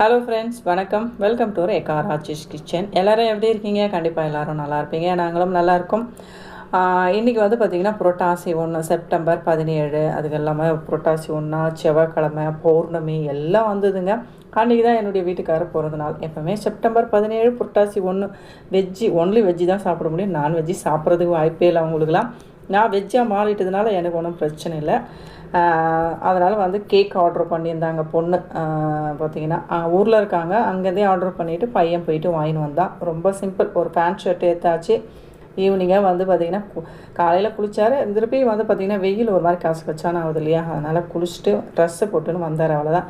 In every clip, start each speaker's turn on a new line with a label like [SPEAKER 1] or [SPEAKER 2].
[SPEAKER 1] Hello friends வணக்கம். Welcome to Rekha Rajesh kitchen எல்லோரும் எப்படி இருக்கீங்க? கண்டிப்பாக எல்லோரும் நல்லா இருப்பீங்க. நாங்களும் நல்லாயிருக்கோம் இன்றைக்கி வந்து பார்த்திங்கன்னா புரட்டாசி ஒன்று செப்டம்பர் பதினேழு. அதுக்கு இல்லாமல் புரட்டாசி ஒன்றா செவ்வாய்க்கிழமை பௌர்ணமி எல்லாம் வந்ததுங்க. அன்றைக்கி தான் என்னுடைய வீட்டுக்காரர் பிறந்த நாள் எப்போவுமே செப்டம்பர் பதினேழு புரட்டாசி ஒன்று வெஜ்ஜி ஒன்லி வெஜ்ஜி தான் சாப்பிட முடியும். நான்வெஜ்ஜி சாப்பிட்றதுக்கு வாய்ப்பே இல்லை அவங்களுக்குலாம் நான் வெஜ்ஜாக மாறிட்டதுனால எனக்கு ஒன்றும் பிரச்சனை இல்லை. அதனால் வந்து கேக் ஆர்டர் பண்ணியிருந்தாங்க பொண்ணு. பார்த்தீங்கன்னா ஊரில் இருக்காங்க. அங்கேருந்தே ஆர்டர் பண்ணிவிட்டு பையன் போயிட்டு வாங்கின்னு வந்தான். ரொம்ப சிம்பிள் ஒரு பேண்ட் ஷர்ட் ஏற்றாச்சு ஈவினிங்காக வந்து பார்த்திங்கன்னா காலையில் குளித்தார் திருப்பி வந்து பார்த்திங்கன்னா வெயில் ஒரு மாதிரி காசு கச்சான ஆகுது இல்லையா? அதனால் குளிச்சுட்டு ட்ரெஸ்ஸு போட்டுன்னு வந்தார் அவ்வளோதான்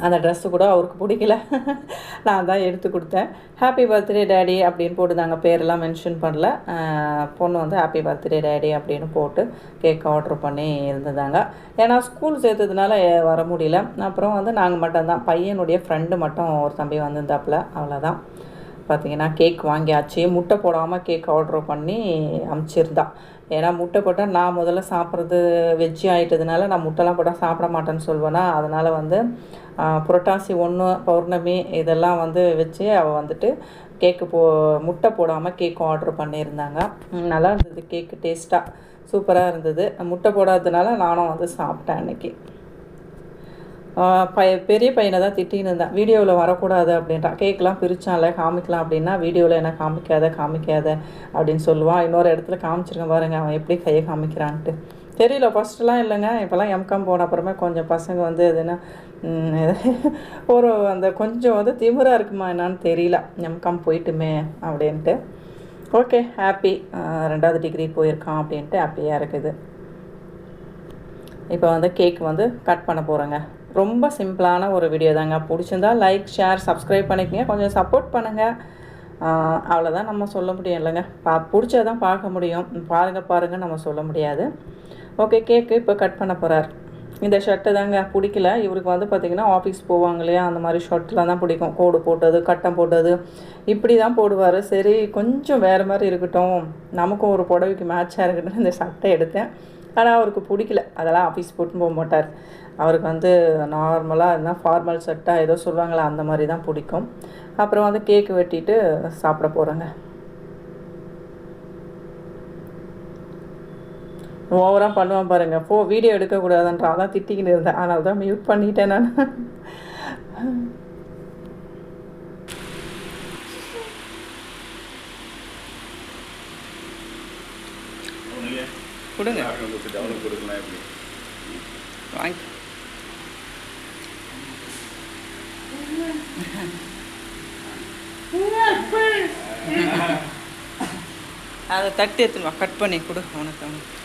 [SPEAKER 1] அந்த ட்ரெஸ்ஸு கூட அவருக்கு பிடிக்கல. நான் தான் எடுத்து கொடுத்தேன். ஹாப்பி பர்த்டே டேடி அப்படின்னு போட்டு நாங்கள் பேரெல்லாம் மென்ஷன் பண்ணல. பொண்ணு வந்து ஹாப்பி பர்த்டே டேடி அப்படின்னு போட்டு கேக் ஆர்டர் பண்ணி இருந்ததாங்க. ஏன்னா ஸ்கூல் சேர்த்ததுனால வர முடியல. அப்புறம் வந்து நாங்கள் மட்டும்தான். பையனுடைய ஃப்ரெண்டு மட்டும் ஒரு தம்பி வந்திருந்தாப்புல. அவ்வளோதான் பார்த்தீங்கன்னா கேக் வாங்கியாச்சு. முட்டை போடாமல் கேக் ஆர்டர் பண்ணி அமுச்சிருந்தான் ஏன்னா முட்டை போட்டால் நான் முதல்ல சாப்பிட்றது வெஜ்ஜி ஆகிட்டதுனால நான் முட்டைலாம் போட்டால் சாப்பிட மாட்டேன்னு சொல்வேன்னா அதனால் வந்து புரட்டாசி ஒன்று பௌர்ணமி இதெல்லாம் வந்து வச்சு அவள் வந்துட்டு கேக்கு போ முட்டை போடாமல் கேக்கும் ஆர்டர் பண்ணியிருந்தாங்க. நல்லா இருந்தது கேக்கு டேஸ்ட்டாக சூப்பராக இருந்தது. முட்டை போடாததுனால நானும் வந்து சாப்பிட்டேன் அன்றைக்கி பைய பெரிய பையனை தான் திட்டின்னு இருந்தேன். வீடியோவில் வரக்கூடாது அப்படின்ட்டான். கேக்கெலாம் பிரித்தான்ல காமிக்கலாம் அப்படின்னா வீடியோவில் என்ன காமிக்காத காமிக்காத அப்படின்னு சொல்லுவான் இன்னொரு இடத்துல காமிச்சிருக்கேன் பாருங்கள் அவன் எப்படி கையை காமிக்கிறான்ட்டு. தெரியல ஃபஸ்ட்டுலாம் இல்லைங்க. இப்போல்லாம் எம்காம் போன அப்புறமே கொஞ்சம் பசங்க வந்து எதுனா ஒரு அந்த கொஞ்சம் வந்து திமிராக இருக்குமா என்னான்னு தெரியல. எம்காம் போயிட்டுமே அப்படின்ட்டு. Okay happy. ரெண்டாவது டிகிரி போயிருக்கான் அப்படின்ட்டு ஹாப்பியாக இருக்குது. இப்போ வந்து கேக் வந்து கட் பண்ண போகிறேங்க ரொம்ப சிம்பிளான ஒரு வீடியோ தாங்க. பிடிச்சிருந்தா லைக் ஷேர் சப்ஸ்கிரைப் பண்ணிக்கங்க. கொஞ்சம் சப்போர்ட் பண்ணுங்கள் அவ்வளோதான் நம்ம சொல்ல முடியும் இல்லைங்க. பா பிடிச்சதான் பார்க்க முடியும். பாருங்கள் பாருங்கள் நம்ம சொல்ல முடியாது. ஓகே கேக்கு இப்போ கட் பண்ண போகிறார் இந்த ஷர்ட்டு தாங்க. பிடிக்கல. இவருக்கு வந்து பார்த்திங்கன்னா ஆஃபீஸ் போவாங்க இல்லையா? அந்த மாதிரி ஷர்ட்லாம் தான் பிடிக்கும். கோடு போட்டது கட்டம் போட்டது. இப்படி தான் போடுவார். சரி கொஞ்சம் வேறு மாதிரி இருக்கட்டும். நமக்கும் ஒரு புடவைக்கு மேட்சாக இருக்கட்டும். இந்த சட்டை எடுத்தேன். ஆனால் அவருக்கு பிடிக்கல. அதெல்லாம் ஆஃபீஸ் போட்டு போக மாட்டார். அவருக்கு வந்து நார்மலாக இருந்தால் ஃபார்மல் செட்டாக ஏதோ சொல்லுவாங்களா அந்த மாதிரி தான் பிடிக்கும். அப்புறம் வந்து கேக்கு வெட்டிட்டு சாப்பிட போகிறோங்க ஓவராக பண்ணுவான் பாருங்கள் போ வீடியோ எடுக்கக்கூடாதுன்றா அதான் திட்டிக்கின்னு இருந்தேன். அதனால தான் மியூட் பண்ணிட்டேன் நான். கொடுங்க
[SPEAKER 2] அவனுக்கு கொடுக்கலாம் எப்படி
[SPEAKER 1] வாங்கி அதை தட்டி எடுத்துன்னு வா கட் பண்ணி கொடு அவனுக்கு அவனுக்கு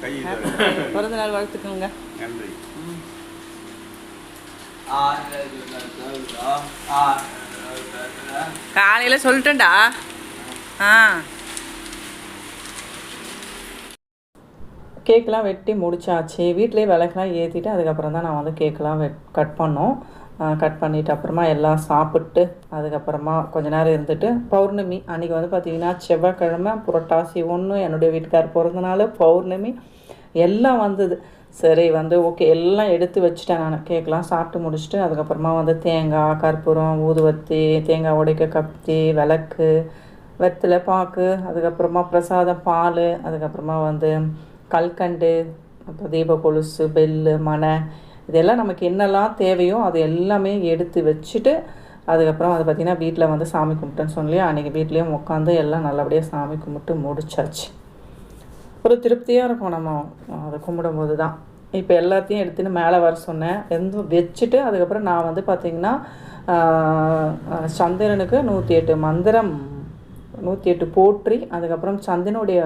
[SPEAKER 2] கை
[SPEAKER 1] பிறந்த நாள் வாழ்த்துக்கோங்க
[SPEAKER 2] நன்றி
[SPEAKER 1] காலையில் சொல்லிட்டேன்டா. ஆ. கேக்கெலாம் வெட்டி முடிச்சாச்சு. வீட்டிலே விளக்கெலாம் ஏற்றிட்டு அதுக்கப்புறம் தான் நான் வந்து கேக்கெலாம் வெட் கட் பண்ணோம். கட் பண்ணிவிட்டு அப்புறமா எல்லாம் சாப்பிட்டு அதுக்கப்புறமா கொஞ்ச நேரம் இருந்துட்டு பௌர்ணமி அன்றைக்கி வந்து பார்த்திங்கன்னா செவ்வாய்க்கிழமை புரட்டாசி ஒன்று என்னுடைய வீட்டுக்கார் பிறந்தனால பௌர்ணமி எல்லாம் வந்தது. சரி வந்து ஓகே எல்லாம் எடுத்து வச்சுட்டேன் நான். கேக்கெலாம் சாப்பிட்டு முடிச்சுட்டு அதுக்கப்புறமா வந்து தேங்காய் கற்பூரம் ஊதுவத்தி தேங்காய் உடைக்க கத்தி விளக்கு வெத்தலை பாக்கு அதுக்கப்புறமா பிரசாதம் பால் அதுக்கப்புறமா வந்து கல்கண்டு அப்புறம் தீப கொலுசு பெல்லு மனை. இதெல்லாம் நமக்கு என்னெல்லாம் தேவையோ அது எல்லாமே எடுத்து வச்சுட்டு அதுக்கப்புறம் அது பார்த்திங்கன்னா வீட்டில் வந்து சாமி கும்பிட்டேன்னு சொன்னலையே அன்றைக்கி வீட்லேயும் உட்காந்து எல்லாம் நல்லபடியாக சாமி கும்பிட்டு முடிச்சாச்சு. ஒரு திருப்தியாக இருக்கும் நம்ம அதை கும்பிடும்போது தான். இப்போ எல்லாத்தையும் எடுத்துன்னு மேலே வர சொன்னேன். எந்த வச்சுட்டு அதுக்கப்புறம் நான் வந்து பார்த்திங்கன்னா சந்திரனுக்கு நூற்றி எட்டு மந்திரம் நூற்றி எட்டு போற்றி அதுக்கப்புறம் சந்திரனுடைய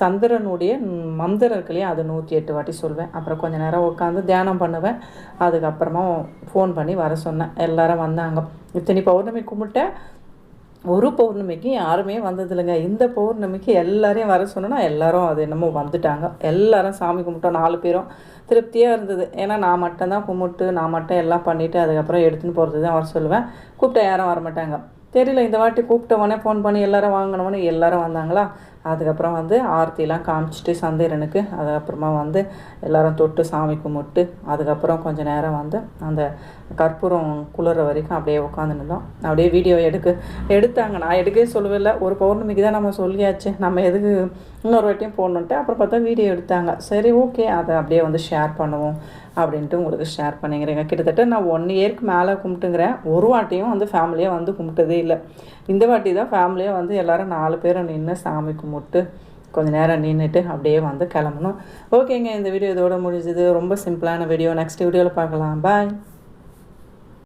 [SPEAKER 1] சந்திரனுடைய மந்திரம் இருக்கு இல்லையா அது நூற்றி எட்டு வாட்டி சொல்வேன். அப்புறம் கொஞ்ச நேரம் உட்காந்து தியானம் பண்ணுவேன். அதுக்கப்புறமா ஃபோன் பண்ணி வர சொன்னேன். எல்லாரும் வந்தாங்க. இத்தனை பௌர்ணமி கும்பிட்டேன் ஒரு பௌர்ணமிக்கு யாருமே வந்ததில்லைங்க. இந்த பௌர்ணமிக்கு எல்லாரையும் வர சொன்னோன்னா எல்லாரும் அது என்னமோ வந்துட்டாங்க. எல்லாரும் சாமி கும்பிட்டோம் நாலு பேரும். திருப்தியாக இருந்தது. ஏன்னா நான் மட்டும்தான் கும்பிட்டு நான் மட்டும் எல்லாம் பண்ணிவிட்டு அதுக்கப்புறம் எடுத்துன்னு போகிறது தான் வர சொல்லுவேன். கூப்பிட்டா யாரும் வர மாட்டாங்க தெரியல இந்த வாட்டி கூப்பிட்ட உடனே ஃபோன் பண்ணி எல்லாரும் வாங்கினவொடனே எல்லாரும் வந்தாங்களா? அதுக்கப்புறம் வந்து ஆர்த்திலாம் காமிச்சிட்டு சந்திரனுக்கு அதுக்கப்புறமா வந்து எல்லாரும் தொட்டு சாமி கும்பிட்டு அதுக்கப்புறம் கொஞ்சம் நேரம் வந்து அந்த கற்பூரம் குளிர வரைக்கும் அப்படியே உட்காந்துருந்தோம் அப்படியே வீடியோ எடுக்க எடுத்தாங்க. நான் எடுக்கவே சொல்லவே இல்லை ஒரு பௌர்ணமிக்கு தான் நம்ம சொல்லியாச்சு. நம்ம எதுக்கு இன்னொரு வாட்டியும் போடணுன்ட்டு அப்புறம் பார்த்தா வீடியோ எடுத்தாங்க. சரி ஓகே அதை அப்படியே வந்து ஷேர் பண்ணுவோம். அப்படின்ட்டு உங்களுக்கு ஷேர் பண்ணிக்கிறேங்க. கிட்டத்தட்ட நான் ஒன் இயர்க்கு மேலே கும்பிட்டுங்கிறேன். ஒரு வாட்டியும் வந்து ஃபேமிலியாக வந்து கும்பிட்டதே இல்லை. இந்த வாட்டி தான் ஃபேமிலியாக வந்து எல்லாரும் நாலு பேரும் நின்று சாமி கும்பிட்டு கொஞ்சம் நேரம் நின்றுட்டு அப்படியே வந்து கிளம்பணும். ஓகேங்க இந்த வீடியோ இதோட முடிஞ்சுது. ரொம்ப சிம்பிளான வீடியோ நெக்ஸ்ட் வீடியோவில் பார்க்கலாம். பாய்